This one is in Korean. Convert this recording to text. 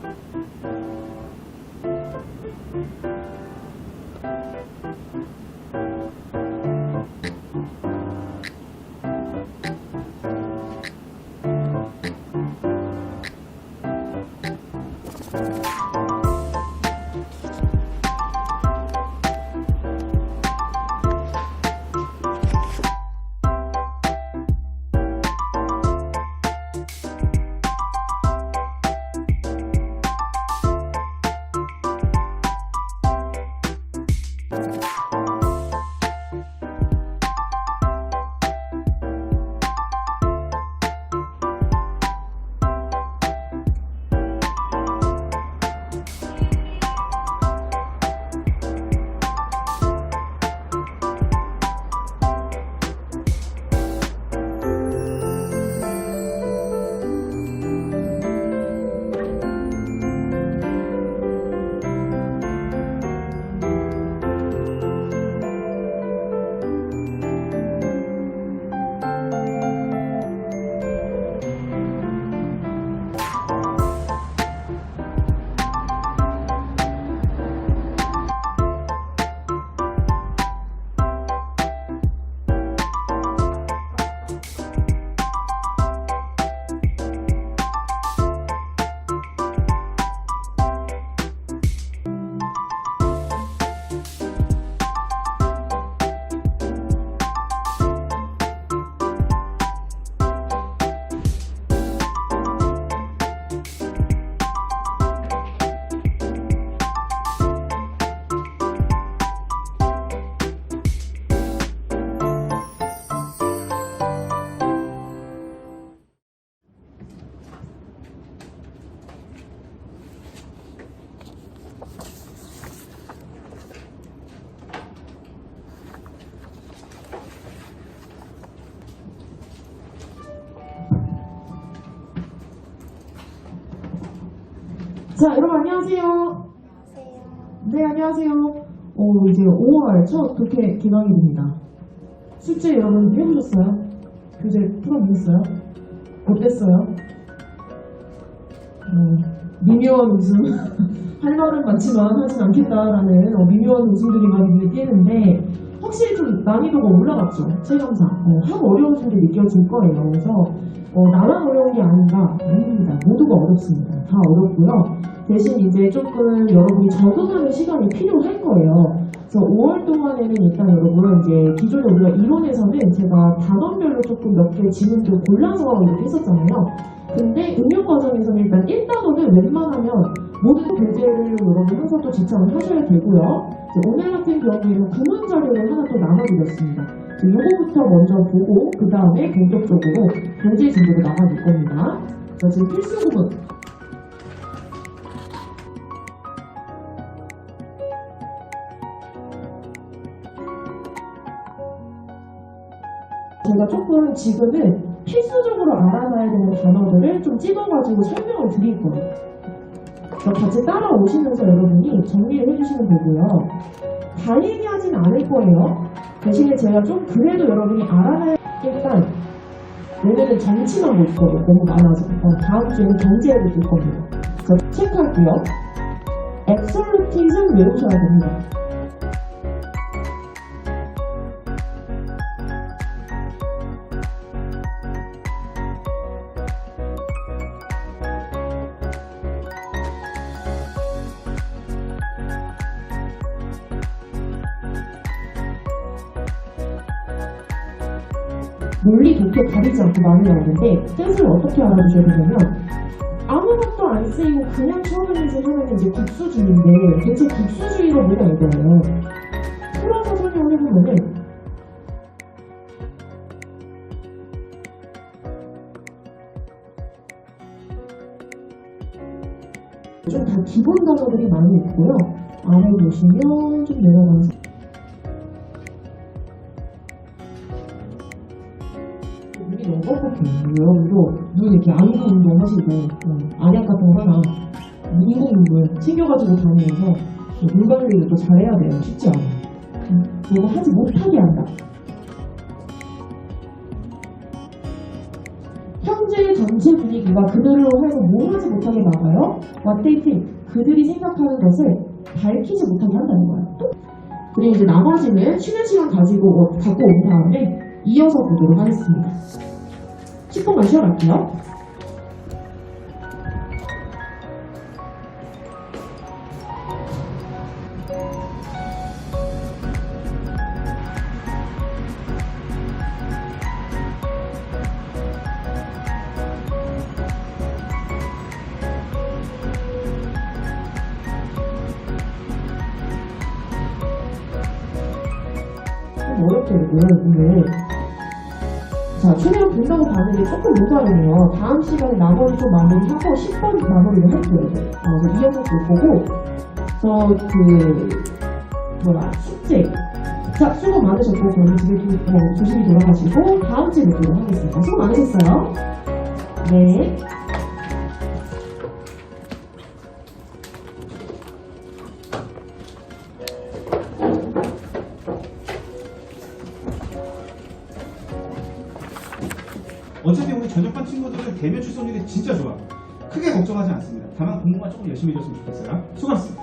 Thank you. 자, 여러분 안녕하세요. 네, 안녕하세요. 어, 이제 5월 첫 국회 기강일입니다. 숙제 여러분 해보셨어요? 교재 풀어보셨어요? 어땠어요? 어, 미묘한 웃음. 할 말은 많지만 하진 않겠다라는 어, 미묘한 웃음들이 많이 눈에 띄는데 확실히 좀 난이도가 올라갔죠. 체감상. 어, 하고 어려운 줄이 느껴질 거예요. 그래서 어, 나만 어려운 게 아닌가? 아닙니다. 모두가 어렵습니다. 다 어렵고요. 대신 이제 조금 여러분이 적응하는 시간이 필요할 거예요. 그래서 5월 동안에는 일단 여러분 이제 기존에 우리가 이론에서는 제가 단원별로 조금 몇 개 지문들 골라서 이렇게 했었잖아요. 근데 응용 과정에서는 일단 1단원은 웬만하면 모든 교재를 여러분 항상 또 지참을 하셔야 되고요. 오늘 같은 경우에는 구문 자료를 하나 또 나눠드렸습니다. 요거부터 먼저 보고 그 다음에 본격적으로 교재 진도로 나가볼 겁니다. 자, 지금 필수 구문 제가 조금 지금은 필수적으로 알아놔야 되는 단어들을 좀 찍어가지고 설명을 드릴 거예요. 그래서 같이 따라오시면서 여러분이 정리를 해주시면 되고요. 다 얘기하진 않을 거예요. 대신에 제가 좀 그래도 여러분이 알아놔야 일단 오늘은 정치만 볼 거예요. 너무 많아서. 어, 다음 주에는 경제를 볼 겁니다. 자, 체크할게요. 앱솔루티즘 외우셔야 됩니다. 논리 도표 가리지 않고 많이 나오는데 뜻을 어떻게 알아두셔야 되냐면 아무것도 안 쓰이고 그냥 처음에는 하면 이제 국수주의인데 대체 국수주의가 뭐냐 이거예요. 풀어서 설명을 해보면은 좀 다 기본 단어들이 많이 있고요. 아래 보시면 좀 내려가서 여러분도 눈 이렇게 안구 운동 하시고 어, 안약 같은 거 하나 인공 눈물 챙겨가지고 다니면서 눈 관리를 또 잘해야 돼요. 쉽지 않아요. 음, 이거 하지 못하게 한다. 현재 전체 분위기가 그들로 하여금 뭘 하지 못하게 막아요? What. 그들이 생각하는 것을 밝히지 못하게 한다는 거예요. 또? 그리고 이제 나머지는 쉬는 시간 가지고 어- 갖고 온 다음에 이어서 보도록 하겠습니다. 10분만 쉬어갈게요. 좀 어렵죠, 이거 오늘. 자, 최대한 본다고 봤는데 조금 모자르네요. 다음 시간에 나머지 좀 마무리하고 10번 마무리를 할게요. 어, 그래서 이어서 또 보고, 저, 그, 뭐야, 숙제. 자, 수고 많으셨고, 그러면 집에 좀, 어, 조심히 돌아가시고, 다음 주에 뵙도록 하겠습니다. 수고 많으셨어요. 네. 어차피 우리 전역반 친구들은 대면 출석률이 진짜 좋아. 크게 걱정하지 않습니다. 다만 공부만 조금 열심히 해줬으면 좋겠어요. 수고하셨습니다.